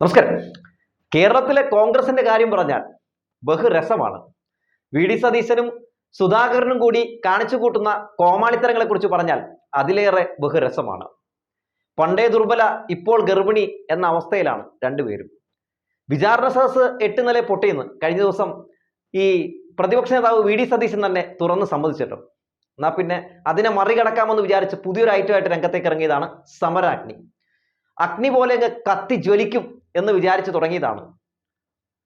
നമസ്കാരം. കേരളത്തിലെ കോൺഗ്രസിന്റെ കാര്യം പറഞ്ഞാൽ ബഹുരസമാണ് വി ഡി സതീശനും സുധാകരനും കൂടി കാണിച്ചു കൂട്ടുന്ന കോമാളിത്തരങ്ങളെ കുറിച്ച് പറഞ്ഞാൽ അതിലേറെ ബഹുരസമാണ് പണ്ടേ ദുർബല ഇപ്പോൾ ഗർഭിണി എന്ന അവസ്ഥയിലാണ് രണ്ടുപേരും. വിചാരണ സദസ് എട്ട് നില പൊട്ടിയെന്ന് കഴിഞ്ഞ ദിവസം ഈ പ്രതിപക്ഷ നേതാവ് വി ഡി സതീശൻ തന്നെ തുറന്ന് സമ്മതിച്ചിട്ടു. എന്നാ പിന്നെ അതിനെ മറികടക്കാമെന്ന് വിചാരിച്ച് പുതിയൊരു ഐറ്റമായിട്ട് രംഗത്തേക്ക് ഇറങ്ങിയതാണ് സമരാഗ്നി. അഗ്നി പോലെ കത്തി ജ്വലിക്കും എന്ന് വിചാരിച്ചു തുടങ്ങിയതാണ്.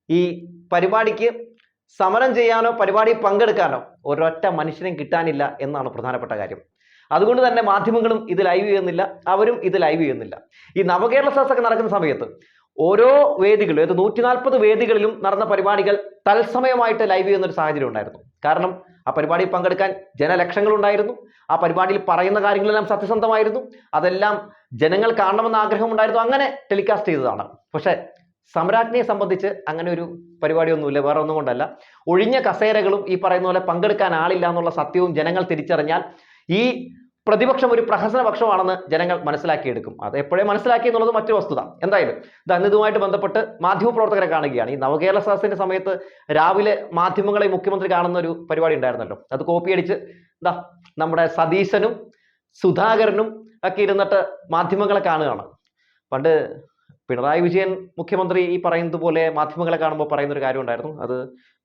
ഈ പരിപാടിക്ക് സമരം ചെയ്യാനോ പരിപാടി പങ്കെടുക്കാനോ ഒരൊറ്റ മനുഷ്യനും കിട്ടാനില്ല എന്നാണ് പ്രധാനപ്പെട്ട കാര്യം. അതുകൊണ്ട് തന്നെ മാധ്യമങ്ങളും ഇത് ലൈവ് ചെയ്യുന്നില്ല അവരും ഇത് ലൈവ് ചെയ്യുന്നില്ല. ഈ നവകേരള സദസ്സൊക്കെ നടക്കുന്ന സമയത്ത് ഓരോ വേദികളിലും അതായത് നൂറ്റി നാൽപ്പത് വേദികളിലും നടന്ന പരിപാടികൾ തത്സമയമായിട്ട് ലൈവ് ചെയ്യുന്ന ഒരു സാഹചര്യം ഉണ്ടായിരുന്നു. കാരണം ആ പരിപാടിയിൽ പങ്കെടുക്കാൻ ജനലക്ഷങ്ങൾ ഉണ്ടായിരുന്നു ആ പരിപാടിയിൽ പറയുന്ന കാര്യങ്ങളെല്ലാം സത്യസന്ധമായിരുന്നു. അതെല്ലാം ജനങ്ങൾ കാണണമെന്ന ആഗ്രഹമുണ്ടായിരുന്നു. അങ്ങനെ ടെലികാസ്റ്റ് ചെയ്തതാണ്. പക്ഷേ സമ്രാജ്ഞിയെ സംബന്ധിച്ച് അങ്ങനെ ഒരു പരിപാടിയൊന്നുമില്ല. വേറെ ഒന്നും കൊണ്ടല്ല. ഒഴിഞ്ഞ കസേരകളും ഈ പറയുന്ന പോലെ പങ്കെടുക്കാൻ ആളില്ല എന്നുള്ള സത്യവും ജനങ്ങൾ തിരിച്ചറിഞ്ഞാൽ ഈ പ്രതിപക്ഷം ഒരു പ്രഹസന പക്ഷമാണെന്ന് ജനങ്ങൾ മനസ്സിലാക്കിയെടുക്കും. അത് എപ്പോഴേ മനസ്സിലാക്കി എന്നുള്ളത് മറ്റൊരു വസ്തുത. എന്തായാലും ഇത് അന്ന് ഇതുമായിട്ട് ബന്ധപ്പെട്ട് മാധ്യമപ്രവർത്തകരെ കാണുകയാണ്. ഈ നവകേരള സദസ്സിന്റെ സമയത്ത് രാവിലെ മാധ്യമങ്ങളെ മുഖ്യമന്ത്രി കാണുന്ന ഒരു പരിപാടി ഉണ്ടായിരുന്നല്ലോ. അത് കോപ്പി അടിച്ച് എന്താ നമ്മുടെ സതീശനും സുധാകരനും ഒക്കെ ഇരുന്നിട്ട് മാധ്യമങ്ങളെ കാണുകയാണ്. പണ്ട് പിണറായി വിജയൻ മുഖ്യമന്ത്രി ഈ പറയുന്നത് പോലെ മാധ്യമങ്ങളെ കാണുമ്പോൾ പറയുന്ന ഒരു കാര്യം ഉണ്ടായിരുന്നു അത്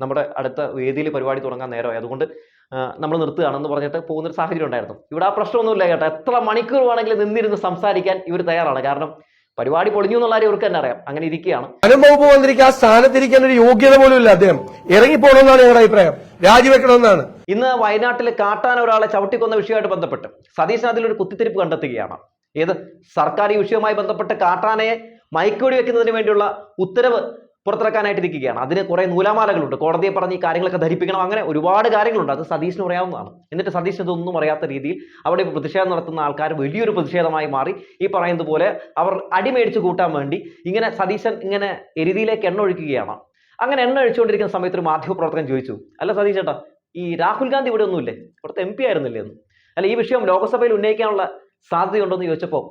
നമ്മുടെ അടുത്ത വേദിയിൽ പരിപാടി തുടങ്ങാൻ നേരമായി. അതുകൊണ്ട് നമ്മൾ നിർത്തുകയാണെന്ന് പറഞ്ഞിട്ട് പോകുന്നൊരു സാഹചര്യം ഉണ്ടായിരുന്നു. ഇവിടെ ആ പ്രശ്നമൊന്നുമില്ല കേട്ടോ. എത്ര മണിക്കൂർ വേണമെങ്കിലും നിന്നിരുന്ന് സംസാരിക്കാൻ ഇവർ തയ്യാറാണ്. കാരണം പരിപാടി പൊളിഞ്ഞു എന്നുള്ള ഇവർക്ക് തന്നെ അറിയാം. അങ്ങനെ ഇരിക്കുകയാണ്. അനുഭവം മന്ത്രിക്ക് ആ സ്ഥാനത്തിരിക്കാൻ ഒരു യോഗ്യത പോലും ഇല്ല അദ്ദേഹം. ഇറങ്ങിപ്പോകണമെന്നാണ് ഞങ്ങളുടെ അഭിപ്രായം. രാജിവെക്കണമെന്നാണ്. ഇന്ന് വയനാട്ടിൽ കാട്ടാൻ ഒരാളെ ചവിട്ടിക്കൊന്ന വിഷയമായിട്ട് ബന്ധപ്പെട്ട് സതീശൻ അതിലൊരു കുത്തിത്തിരിപ്പ് കണ്ടെത്തുകയാണ്. ഏത് സർക്കാർ ഈ വിഷയവുമായി ബന്ധപ്പെട്ട് കാട്ടാനയെ മയക്കുവെടി വെക്കുന്നതിന് വേണ്ടിയുള്ള ഉത്തരവ് പുറത്തിറക്കാനായിട്ട് ഇരിക്കുകയാണ് അതിന് കുറെ നൂലാമാലകളുണ്ട്. കോടതിയെ പറഞ്ഞ് ഈ കാര്യങ്ങളൊക്കെ ധരിപ്പിക്കണം. അങ്ങനെ ഒരുപാട് കാര്യങ്ങളുണ്ട്. അത് സതീഷിന് അറിയാവുന്നതാണ് എന്നിട്ട് സതീഷ് ഇതൊന്നും അറിയാത്ത രീതിയിൽ അവിടെ പ്രതിഷേധം നടത്തുന്ന ആൾക്കാർ വലിയൊരു പ്രതിഷേധമായി മാറി. ഈ പറയുന്നത് പോലെ അവർ അടിമേടിച്ച് കൂട്ടാൻ വേണ്ടി ഇങ്ങനെ സതീശൻ ഇങ്ങനെ എരിതിയിലേക്ക് എണ്ണ ഒഴിക്കുകയാണ്. അങ്ങനെ എണ്ണ ഒഴിച്ചുകൊണ്ടിരിക്കുന്ന സമയത്ത് ഒരു മാധ്യമപ്രവർത്തകൻ ചോദിച്ചു അല്ല സതീഷ് ചേട്ടാ ഈ രാഹുൽ ഗാന്ധി ഇവിടെ ഒന്നുമില്ലേ? ഇവിടുത്തെ എം പി ആയിരുന്നില്ലേ എന്ന്? അല്ല ഈ വിഷയം ലോക്സഭയിൽ ഉന്നയിക്കാനുള്ള സാധ്യതയുണ്ടോ എന്ന് ചോദിച്ചപ്പോൾ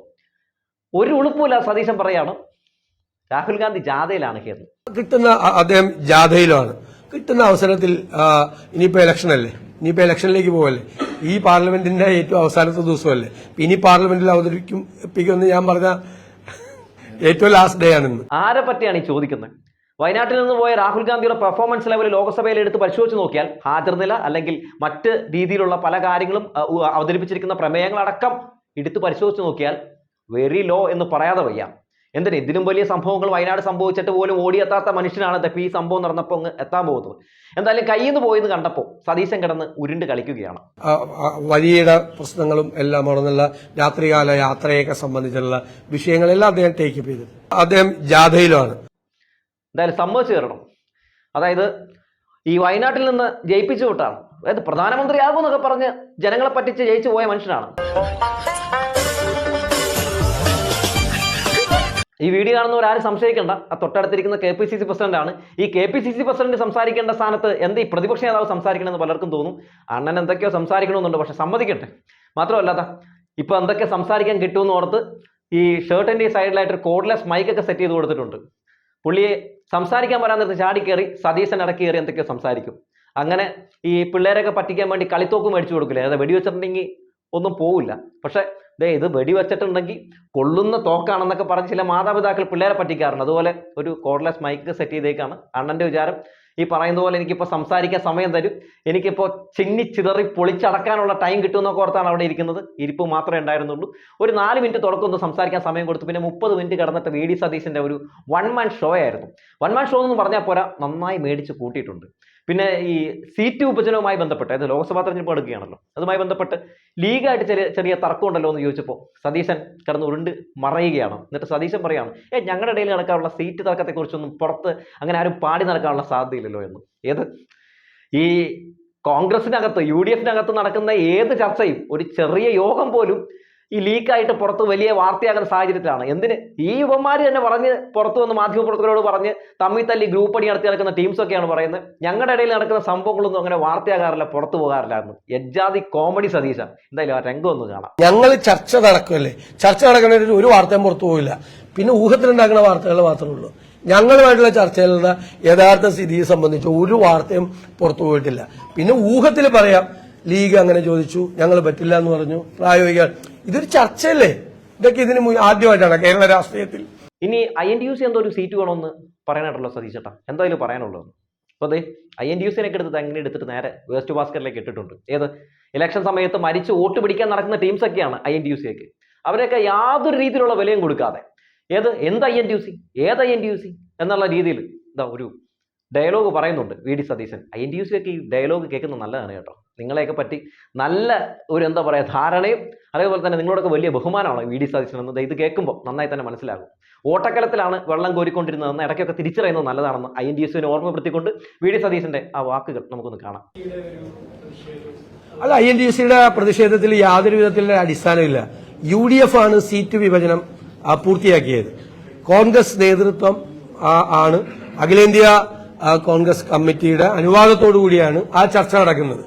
ഒരു ഉളുപ്പുമില്ല സതീശൻ പറയാണ് രാഹുൽ ഗാന്ധി ജാഥയിലാണ് എന്ന് കിട്ടുന്ന അദ്ദേഹം ജാഥയിലാണ് കിട്ടുന്ന അവസരത്തിൽ ഇനിയിപ്പോ ഇലക്ഷൻ അല്ലേ ഇനിയിപ്പോ ഇലക്ഷനിലേക്ക് പോവല്ലേ? ഈ പാർലമെന്റിന്റെ ഏറ്റവും അവസാനത്തെ ദിവസമല്ലേ? ഇനി പാർലമെന്റിൽ അവതരിപ്പിക്കുമെന്ന് ഞാൻ പറഞ്ഞ ഏറ്റവും ലാസ്റ്റ് ഡേ ആണെന്ന്. ആരെ പറ്റിയാണ് ഈ ചോദിക്കുന്നത്? വയനാട്ടിൽ നിന്ന് പോയ രാഹുൽ ഗാന്ധിയുടെ പെർഫോമൻസ് ലെവൽ ലോക്സഭയിൽ എടുത്ത് പരിശോധിച്ച് നോക്കിയാൽ ഹാജർ നില അല്ലെങ്കിൽ മറ്റ് രീതിയിലുള്ള പല കാര്യങ്ങളും അവതരിപ്പിച്ചിരിക്കുന്ന പ്രമേയങ്ങൾ അവതരിപ്പിച്ചിരിക്കുന്ന പ്രമേയങ്ങളടക്കം എടുത്ത് പരിശോധിച്ച് നോക്കിയാൽ വെരി ലോ എന്ന് പറയാതെ വയ്യ. എന്തിന്? ഇതിലും വലിയ സംഭവങ്ങൾ വയനാട് സംഭവിച്ചിട്ട് പോലും ഓടിയെത്താത്ത മനുഷ്യനാണ് ഇപ്പൊ ഈ സംഭവം നടന്നപ്പോൾ അങ്ങ് എത്താൻ പോകുന്നത്. എന്തായാലും കയ്യിൽ നിന്ന് പോയെന്ന് കണ്ടപ്പോൾ സതീശൻ കിടന്ന് ഉരുണ്ട് കളിക്കുകയാണ്. വഴിയുടെ പ്രശ്നങ്ങളും എല്ലാം ഉണർന്നുള്ള രാത്രികാല യാത്രയൊക്കെ സംബന്ധിച്ചുള്ള വിഷയങ്ങളെല്ലാം അദ്ദേഹം ടേക്കപ്പ് ചെയ്തു അദ്ദേഹം ജാഥയിലാണ് എന്തായാലും സംഭവിച്ചു കയറണം അതായത് ഈ വയനാട്ടിൽ നിന്ന് ജയിപ്പിച്ചു വിട്ടാണ്. അതായത് പ്രധാനമന്ത്രിയാകും എന്നൊക്കെ പറഞ്ഞ് ജനങ്ങളെ പറ്റിച്ച് ജയിച്ചു പോയ മനുഷ്യനാണ്. ഈ വീഡിയോ കാണുന്നവർ ആരും സംശയിക്കേണ്ട. ആ തൊട്ടടുത്തിരിക്കുന്ന K P C C president ആണ് ഈ K P C C president സംസാരിക്കേണ്ട സ്ഥാനത്ത് എന്ത് ഈ പ്രതിപക്ഷ നേതാവ് സംസാരിക്കണമെന്ന് പലർക്കും തോന്നും. അണ്ണൻ എന്തൊക്കെയോ സംസാരിക്കണമെന്നുണ്ട് പക്ഷെ സമ്മതിക്കട്ടെ. മാത്രമല്ലാത്ത ഇപ്പൊ എന്തൊക്കെ സംസാരിക്കാൻ കിട്ടുമെന്ന് ഓർത്ത് ഈ ഷർട്ടിന്റെ സൈഡിലായിട്ട് ഒരു കോഡ്ലെസ് മൈക്കൊക്കെ സെറ്റ് ചെയ്ത് കൊടുത്തിട്ടുണ്ട്. പുള്ളിയെ സംസാരിക്കാൻ വരാൻ നേരത്ത് ചാടി കയറി സതീശൻ ഇടക്കി കയറി എന്തൊക്കെയോ സംസാരിക്കും. അങ്ങനെ ഈ പിള്ളേരൊക്കെ പറ്റിക്കാൻ വേണ്ടി കളിത്തോക്ക് മേടിച്ചു കൊടുക്കില്ല? അതായത് വെടിവെച്ചിട്ടുണ്ടെങ്കിൽ ഒന്നും പോവില്ല. പക്ഷെ ദേ ഇത് വെടിവെച്ചിട്ടുണ്ടെങ്കിൽ കൊള്ളുന്ന തോക്കാണെന്നൊക്കെ പറഞ്ഞ് ചില മാതാപിതാക്കൾ പിള്ളേരെ പറ്റിക്കാറുണ്ട്. അതുപോലെ ഒരു കോഡ്ലെസ് മൈക്ക് സെറ്റ് ചെയ്തേക്കാണ്. അണ്ണന്റെ വിചാരം ഈ പറയുന്ന പോലെ എനിക്കിപ്പോൾ സംസാരിക്കാൻ സമയം തരും. എനിക്കിപ്പോൾ ചിന്നി ചിതറി പൊളിച്ചടക്കാനുള്ള ടൈം കിട്ടുമെന്നൊക്കെ ഓർത്താണ് അവിടെ ഇരിക്കുന്നത്. ഇരിപ്പ് മാത്രമേ ഉണ്ടായിരുന്നുള്ളൂ. ഒരു നാല് മിനിറ്റ് തുടക്കം സംസാരിക്കാൻ സമയം കൊടുത്തു. പിന്നെ മുപ്പത് മിനിറ്റ് കടന്നിട്ട് വി ഡി ഒരു വൺ മാൻ ഷോ ആയിരുന്നു. വൺ മാൻ ഷോ എന്ന് പറഞ്ഞാൽ പോരാ നന്നായി മേടിച്ച് കൂട്ടിയിട്ടുണ്ട്. പിന്നെ ഈ സീറ്റ് വിഭജനവുമായി ബന്ധപ്പെട്ട് അതായത് ലോക്സഭാ തെരഞ്ഞെടുപ്പ് എടുക്കുകയാണല്ലോ അതുമായി ബന്ധപ്പെട്ട് ലീഗായിട്ട് ചെറിയ ചെറിയ തർക്കം ഉണ്ടല്ലോ എന്ന് ചോദിച്ചപ്പോൾ സതീശൻ കിടന്ന് ഉരുണ്ട് മറയുകയാണ്. എന്നിട്ട് സതീശൻ പറയാണ് ഏ ഞങ്ങളുടെ ഇടയിൽ നടക്കാനുള്ള സീറ്റ് തർക്കത്തെക്കുറിച്ചൊന്നും പുറത്ത് അങ്ങനെ ആരും പാടി നടക്കാനുള്ള സാധ്യതയില്ലല്ലോ എന്ന്. ഏത്? ഈ കോൺഗ്രസിനകത്ത് യു ഡി എഫിനകത്ത് നടക്കുന്ന ഏത് ചർച്ചയും ഒരു ചെറിയ യോഗം പോലും ഈ ലീക്കായിട്ട് പുറത്ത് വലിയ വാർത്തയാകുന്ന സാഹചര്യത്തിലാണ്. എന്തിന്? ഈ യുവന്മാർ തന്നെ പറഞ്ഞ് പുറത്തു വന്ന് മാധ്യമപ്രവർത്തകരോട് പറഞ്ഞ് തമ്മിൽ തല്ലി ഗ്രൂപ്പ് അടി നടത്തി നടക്കുന്ന ടീംസൊക്കെയാണ് പറയുന്നത്. ഞങ്ങളുടെ ഇടയിൽ നടക്കുന്ന സംഭവങ്ങളൊന്നും അങ്ങനെ വാർത്തയാകാറില്ല പുറത്തു പോകാറില്ലായിരുന്നു എജ്ജാതി കോമഡി സതീശ എന്തായാലും ആ രംഗം ഒന്ന് കാണാം. ഞങ്ങൾ ചർച്ച നടക്കുമല്ലേ ചർച്ച നടക്കുന്നതിന് ഒരു വാർത്തയും പുറത്തു പോകില്ല പിന്നെ ഊഹത്തിലുണ്ടാക്കുന്ന വാർത്തകൾ മാത്രമേ ഉള്ളൂ. ഞങ്ങളുമായിട്ടുള്ള ചർച്ചയിലുള്ള യഥാർത്ഥ സ്ഥിതിയെ സംബന്ധിച്ച് ഒരു വാർത്തയും പുറത്തു പോയിട്ടില്ല. പിന്നെ ഊഹത്തിൽ പറയാം ലീഗ് അങ്ങനെ ചോദിച്ചു ഞങ്ങൾ പറ്റില്ല എന്ന് പറഞ്ഞു. പ്രായോഗിക ഇതൊരു ചർച്ചയല്ലേ? ഇതൊക്കെ ഇതിന് ആദ്യമായിട്ടാണ് കേരള രാഷ്ട്രീയത്തിൽ. ഇനി I N D U C എന്തോ ഒരു സീറ്റ് വേണമെന്ന് പറയാനായിട്ടുള്ള സതീശേട്ടാ എന്തായാലും പറയാനുള്ളത്? അപ്പോൾ അതെ ഐ എൻ ഡി യു സിനൊക്കെ എടുത്തിട്ട് അങ്ങനെ എടുത്തിട്ട് നേരെ വേസ്റ്റ് ബാസ്ക്കറ്റിലേക്ക് ഇട്ടിട്ടുണ്ട്. ഏത്? ഇലക്ഷൻ സമയത്ത് മരിച്ച് വോട്ട് പിടിക്കാൻ നടക്കുന്ന ടീംസ് ഒക്കെയാണ് I N D U C ഒക്കെ അവരൊക്കെ യാതൊരു രീതിയിലുള്ള വിലയും കൊടുക്കാതെ. ഏത്? എന്ത് I N D U C? ഏത് I N D U C? എന്നുള്ള രീതിയിൽ എന്താ ഒരു ഡയലോഗ് പറയുന്നുണ്ട് V D Satheesan. I N U ഈ ഡയലോഗ് കേൾക്കുന്നത് നല്ലതാണ് കേട്ടോ. നിങ്ങളെയൊക്കെ പറ്റി നല്ല ഒരു എന്താ പറയുക ധാരണയും അതേപോലെ തന്നെ നിങ്ങളോടൊക്കെ വലിയ ബഹുമാനമാണ് വി ഡി സതീശൻ എന്നത്. ഇത് കേൾക്കുമ്പോൾ നന്നായി തന്നെ മനസ്സിലാകും. ഓട്ടക്കലത്തിലാണ് വെള്ളം കോരിക്കൊണ്ടിരുന്നതെന്ന് ഇടയ്ക്കൊക്കെ തിരിച്ചറിയുന്നത് നല്ലതാണെന്ന് ഐ എൻ ഡി സിനെ ഓർമ്മപ്പെടുത്തിക്കൊണ്ട് വി ഡി സതീശന്റെ ആ വാക്കുകൾ നമുക്കൊന്ന് കാണാം. അല്ല ഐ എൻ ഡി സിയുടെ പ്രതിഷേധത്തിൽ യാതൊരു വിധത്തിലുള്ള അടിസ്ഥാനമില്ല യു ഡി എഫ് ആണ് സീറ്റ് വിഭജനം പൂർത്തിയാക്കിയത്. കോൺഗ്രസ് നേതൃത്വം ആണ്. അഖിലേന്ത്യാ ആ, കോൺഗ്രസ് കമ്മിറ്റിയുടെ അനുവാദത്തോടു കൂടിയാണ് ആ ചർച്ച നടക്കുന്നത്.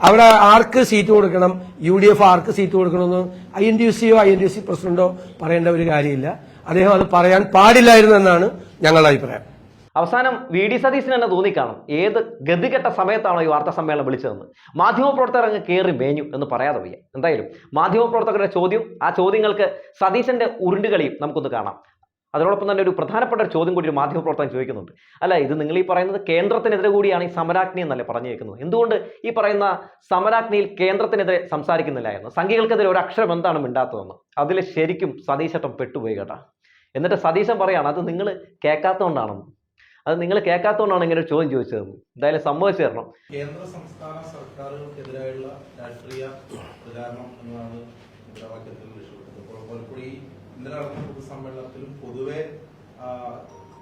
അവിടെ ആർക്ക് സീറ്റ് കൊടുക്കണം? യു ഡി എഫ് ആർക്ക് സീറ്റ് കൊടുക്കണമെന്ന് ഐ എൻ ഡി സിയോ ഐ എൻ ഡി സി പ്രസിഡന്റോ പറയേണ്ട ഒരു കാര്യമില്ല. അദ്ദേഹം അത് പറയാൻ പാടില്ലായിരുന്നു എന്നാണ് ഞങ്ങളുടെ അഭിപ്രായം. അവസാനം വി ഡി സതീശൻ തന്നെ തോന്നിക്കാണും. ഏത് ഗതികെട്ട സമയത്താണോ ഈ വാർത്താ സമ്മേളനം വിളിച്ചതെന്ന്. മാധ്യമപ്രവർത്തകർ അങ്ങ് കയറി മേഞ്ഞു എന്ന് പറയാതെ വയ്യ. എന്തായാലും മാധ്യമപ്രവർത്തകരുടെ ചോദ്യം ആ ചോദ്യങ്ങൾക്ക് സതീശന്റെ ഉരുണ്ടുകളിയും നമുക്കൊന്ന് കാണാം. അതോടൊപ്പം തന്നെ ഒരു പ്രധാനപ്പെട്ട ഒരു ചോദ്യം കൂടി ഒരു മാധ്യമപ്രവർത്തകൻ ചോദിക്കുന്നുണ്ട്. അല്ല ഇത് നിങ്ങൾ ഈ പറയുന്നത് കേന്ദ്രത്തിനെതിരെ കൂടിയാണ് ഈ സമരാഗ്നി എന്നല്ലേ പറഞ്ഞു കേൾക്കുന്നത് എന്തുകൊണ്ട് ഈ പറയുന്ന സമരാഗ്നിയിൽ കേന്ദ്രത്തിനെതിരെ സംസാരിക്കുന്നില്ല എന്ന് സംഘികൾക്കെതിരെ ഒരു അക്ഷരം എന്താണ് മിണ്ടാത്തതെന്ന്? അതിൽ ശരിക്കും സതീശട്ടം പെട്ടുപോയി കേട്ടാ. എന്നിട്ട് സതീശൻ പറയാണ് അത് നിങ്ങൾ കേൾക്കാത്തതുകൊണ്ടാണെന്ന്. അത് നിങ്ങൾ കേൾക്കാത്തതുകൊണ്ടാണ് ഇങ്ങനെ ഒരു ചോദ്യം ചോദിച്ചതെന്ന് എന്തായാലും സംഭവിച്ചു തരണം കേന്ദ്ര സംസ്ഥാന സർക്കാരുകൾക്കെതിരായുള്ള രാഷ്ട്രീയ ഇന്നലെ നടന്ന പൊതുസമ്മേളനത്തിലും പൊതുവെ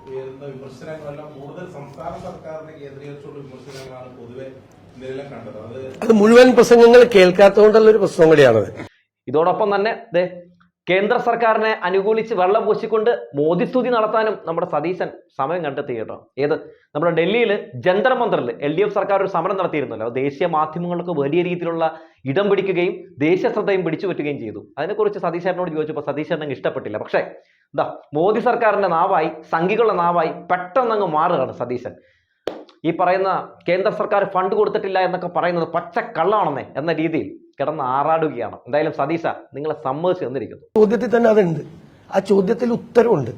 ഉയരുന്ന വിമർശനങ്ങളെല്ലാം കൂടുതൽ സംസ്ഥാന സർക്കാരിനെ കേന്ദ്രീകരിച്ചുള്ള വിമർശനങ്ങളാണ് പൊതുവെ ഇന്നലെല്ലാം കണ്ടത്. അത് മുഴുവൻ പ്രസംഗങ്ങൾ കേൾക്കാത്തതുകൊണ്ടുള്ള ഒരു പ്രശ്നം കൂടിയാണത്. ഇതോടൊപ്പം തന്നെ ദേ കേന്ദ്ര സർക്കാരിനെ അനുകൂലിച്ച് വെള്ളം പൂശിക്കൊണ്ട് മോദിസ്തുതി നടത്താനും നമ്മുടെ സതീശൻ സമയം കണ്ടെത്തി കേട്ടോ. ഏത്? നമ്മുടെ ഡൽഹിയിൽ ജന്തർ മന്ദറിൽ എൽ ഡി എഫ് സർക്കാർ ഒരു സമരം നടത്തിയിരുന്നല്ലോ. ദേശീയ മാധ്യമങ്ങൾക്ക് വലിയ രീതിയിലുള്ള ഇടം പിടിക്കുകയും ദേശീയ ശ്രദ്ധയും പിടിച്ചു പറ്റുകയും ചെയ്തു. അതിനെക്കുറിച്ച് സതീശേട്ടനോട് ചോദിച്ചപ്പോൾ സതീശേട്ടൻ ഇഷ്ടപ്പെട്ടില്ല. പക്ഷേ എന്താ മോദി സർക്കാരിന്റെ നാവായി സംഘികളുടെ നാവായി പെട്ടെന്ന് അങ്ങ് മാറുകയാണ് സതീശൻ. ഈ പറയുന്ന കേന്ദ്ര സർക്കാർ ഫണ്ട് കൊടുത്തിട്ടില്ല എന്നൊക്കെ പറയുന്നത് പച്ച കള്ളാണെന്നേ എന്ന രീതിയിൽ കിടന്ന് ആറാടുകയാണ്. എന്തായാലും സതീശ നിങ്ങളെ സമ്മതിച്ച് തന്നിരിക്കുന്നു. ചോദ്യത്തിൽ തന്നെ അതുണ്ട്. ആ ചോദ്യത്തിൽ ഉത്തരവുണ്ട്.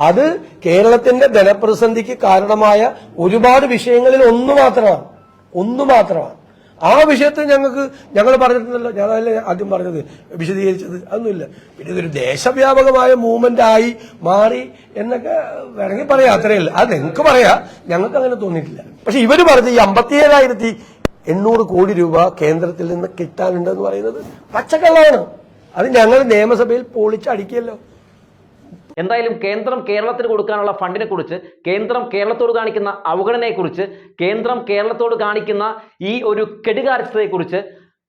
അത് കേരളത്തിന്റെ ധനപ്രതിസന്ധിക്ക് കാരണമായ ഒരുപാട് വിഷയങ്ങളിൽ ഒന്ന് മാത്രമാണ്. ഒന്ന് മാത്രമാണ്. ആ വിഷയത്തിൽ ഞങ്ങൾക്ക് ഞങ്ങൾ പറഞ്ഞിട്ടുണ്ടല്ലോ ഞാനല്ലേ ആദ്യം പറഞ്ഞത് വിശദീകരിച്ചത് അതൊന്നുമില്ല. പിന്നെ ഇതൊരു ദേശവ്യാപകമായ മൂവ്മെന്റ് ആയി മാറി എന്നൊക്കെ വേണമെങ്കിൽ പറയാം. അത്രയല്ല അത് നിങ്ങൾക്ക് പറയാം. ഞങ്ങൾക്ക് അങ്ങനെ തോന്നിയിട്ടില്ല. പക്ഷെ ഇവർ പറഞ്ഞത് ഈ അമ്പത്തിയേഴായിരത്തി എണ്ണൂറ് കോടി രൂപ കേന്ദ്രത്തിൽ നിന്ന് കിട്ടാനുണ്ടെന്ന് പറയുന്നത് പച്ചക്കള്ളമാണ്. അത് ഞങ്ങൾ നിയമസഭയിൽ പൊളിച്ചടിക്കല്ലോ എന്തായാലും കേന്ദ്രം കേരളത്തിന് കൊടുക്കാനുള്ള ഫണ്ടിനെ കുറിച്ച് കേന്ദ്രം കേരളത്തോട് കാണിക്കുന്ന അവഗണനയെക്കുറിച്ച് കേന്ദ്രം കേരളത്തോട് കാണിക്കുന്ന ഈ ഒരു കെടുകാര്യസ്ഥതയെക്കുറിച്ച്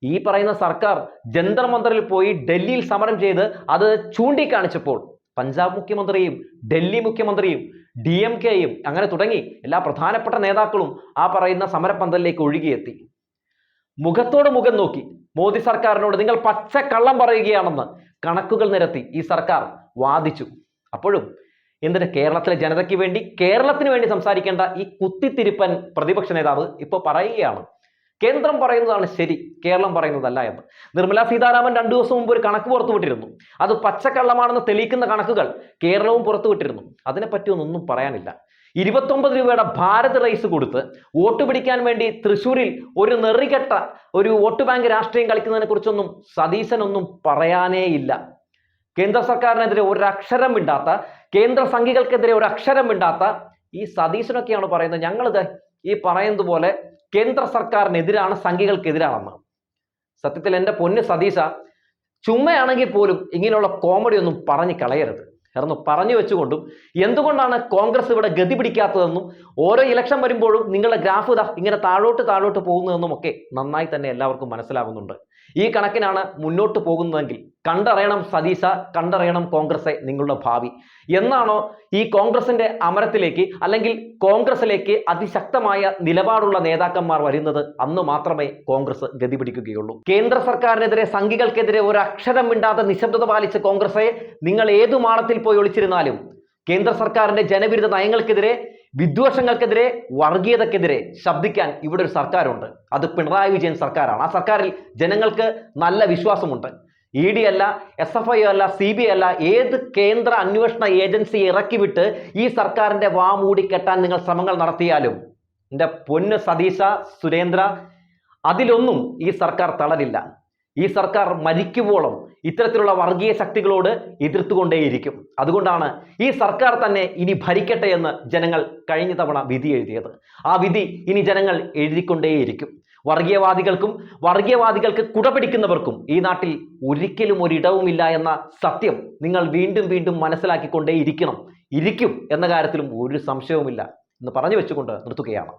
ഈ പറയുന്ന സർക്കാർ ജന്തർ പോയി ഡൽഹിയിൽ സമരം ചെയ്ത് അത് ചൂണ്ടിക്കാണിച്ചപ്പോൾ പഞ്ചാബ് മുഖ്യമന്ത്രിയും ഡൽഹി മുഖ്യമന്ത്രിയും ഡി എം കെയും അങ്ങനെ തുടങ്ങി എല്ലാ പ്രധാനപ്പെട്ട നേതാക്കളും ആ പറയുന്ന സമരപന്തലിലേക്ക് ഒഴുകിയെത്തി. മുഖത്തോട് മുഖം നോക്കി. മോദി സർക്കാരിനോട് നിങ്ങൾ പച്ച കള്ളം പറയുകയാണെന്ന് കണക്കുകൾ നിരത്തി ഈ സർക്കാർ വാദിച്ചു. അപ്പോഴും എന്തിന് കേരളത്തിലെ ജനതയ്ക്ക് വേണ്ടി കേരളത്തിന് വേണ്ടി സംസാരിക്കേണ്ട ഈ കുത്തിത്തിരിപ്പൻ പ്രതിപക്ഷ നേതാവ് ഇപ്പോൾ പറയുകയാണ് കേന്ദ്രം പറയുന്നതാണ് ശരി കേരളം പറയുന്നതല്ല എന്ന്. നിർമ്മല സീതാരാമൻ രണ്ടു ദിവസം മുമ്പ് ഒരു കണക്ക് പുറത്തുവിട്ടിരുന്നു അത് പച്ചക്കള്ളമാണെന്ന് തെളിയിക്കുന്ന കണക്കുകൾ കേരളവും പുറത്തുവിട്ടിരുന്നു അതിനെപ്പറ്റിയൊന്നും പറയാനില്ല. ഇരുപത്തൊമ്പത് രൂപയുടെ ഭാരത് റൈസ് കൊടുത്ത് വോട്ട് പിടിക്കാൻ വേണ്ടി തൃശ്ശൂരിൽ ഒരു നെറികെട്ട ഒരു വോട്ട് ബാങ്ക് രാഷ്ട്രീയം കളിക്കുന്നതിനെ കുറിച്ചൊന്നും സതീശനൊന്നും പറയാനേ ഇല്ല. കേന്ദ്ര സർക്കാരിനെതിരെ ഒരക്ഷരം മിണ്ടാത്ത കേന്ദ്ര സംഘികൾക്കെതിരെ ഒരു അക്ഷരം മിണ്ടാത്ത ഈ സതീശനൊക്കെയാണ് പറയുന്നത്? ഞങ്ങളിത് ഈ പറയുന്നത് പോലെ കേന്ദ്ര സർക്കാരിനെതിരാണ് സംഘികൾക്കെതിരാണെന്ന്. സത്യത്തിൽ എന്റെ പൊന്ന് സതീശ ചുമ്മയാണെങ്കിൽ പോലും ഇങ്ങനെയുള്ള കോമഡി ഒന്നും പറഞ്ഞു കളയരുത്. എന്ന് പറഞ്ഞു വെച്ചുകൊണ്ടും എന്തുകൊണ്ടാണ് കോൺഗ്രസ് ഇവിടെ ഗതി പിടിക്കാത്തതെന്നും ഓരോ ഇലക്ഷൻ വരുമ്പോഴും നിങ്ങളുടെ ഗ്രാഫ് ഇതാ ഇങ്ങനെ താഴോട്ട് താഴോട്ട് പോകുന്നതെന്നും ഒക്കെ നന്നായി തന്നെ എല്ലാവർക്കും മനസ്സിലാകുന്നുണ്ട് ഈ കണക്കിനാണ് മുന്നോട്ട് പോകുന്നതെങ്കിൽ കണ്ടറിയണം സതീശ കണ്ടറിയണം കോൺഗ്രസ് നിങ്ങളുടെ ഭാവി. എന്നാണോ ഈ കോൺഗ്രസിന്റെ അമരത്തിലേക്ക് അല്ലെങ്കിൽ കോൺഗ്രസിലേക്ക് അതിശക്തമായ നിലപാടുള്ള നേതാക്കന്മാർ വരുന്നത്? അന്ന് മാത്രമേ കോൺഗ്രസ് ഗതി പിടിക്കുകയുള്ളൂ. കേന്ദ്ര സർക്കാരിനെതിരെ സംഘികൾക്കെതിരെ ഒരു അക്ഷരം മിണ്ടാതെ നിശബ്ദത പാലിച്ച കോൺഗ്രസെ നിങ്ങൾ ഏതു മാളത്തിൽ പോയി ഒളിച്ചിരുന്നാലും കേന്ദ്ര സർക്കാരിന്റെ ജനവിരുദ്ധ നയങ്ങൾക്കെതിരെ വിദ്വേഷങ്ങൾക്കെതിരെ വർഗീയതക്കെതിരെ ശബ്ദിക്കാൻ ഇവിടെ ഒരു സർക്കാരുണ്ട്. അത് പിണറായി വിജയൻ സർക്കാരാണ്. ആ സർക്കാരിൽ ജനങ്ങൾക്ക് നല്ല വിശ്വാസമുണ്ട്. ഇ ഡി അല്ല എസ് എഫ് ഐ അല്ല സി ബി അല്ല ഏത് കേന്ദ്ര അന്വേഷണ ഏജൻസി ഇറക്കിവിട്ട് ഈ സർക്കാരിന്റെ വാ മൂടിക്കെട്ടാൻ നിങ്ങൾ ശ്രമങ്ങൾ നടത്തിയാലും എന്റെ പൊന്ന് സതീശ സുരേന്ദ്ര അതിലൊന്നും ഈ സർക്കാർ തളരില്ല. ഈ സർക്കാർ മരിക്കുവോളം ഇത്തരത്തിലുള്ള വർഗീയ ശക്തികളോട് എതിർത്തുകൊണ്ടേയിരിക്കും. അതുകൊണ്ടാണ് ഈ സർക്കാർ തന്നെ ഇനി ഭരിക്കട്ടെ എന്ന് ജനങ്ങൾ കഴിഞ്ഞ തവണ വിധി എഴുതിയത്. ആ വിധി ഇനി ജനങ്ങൾ എഴുതിക്കൊണ്ടേയിരിക്കും. വർഗീയവാദികൾക്കും വർഗീയവാദികൾക്ക് കുടപിടിക്കുന്നവർക്കും ഈ നാട്ടിൽ ഒരിക്കലും ഒരിടവുമില്ല എന്ന സത്യം നിങ്ങൾ വീണ്ടും വീണ്ടും മനസ്സിലാക്കിക്കൊണ്ടേയിരിക്കണം. ഇരിക്കും എന്ന കാര്യത്തിലും ഒരു സംശയവുമില്ല എന്ന് പറഞ്ഞു വെച്ചുകൊണ്ട് നിർത്തുകയാണ്.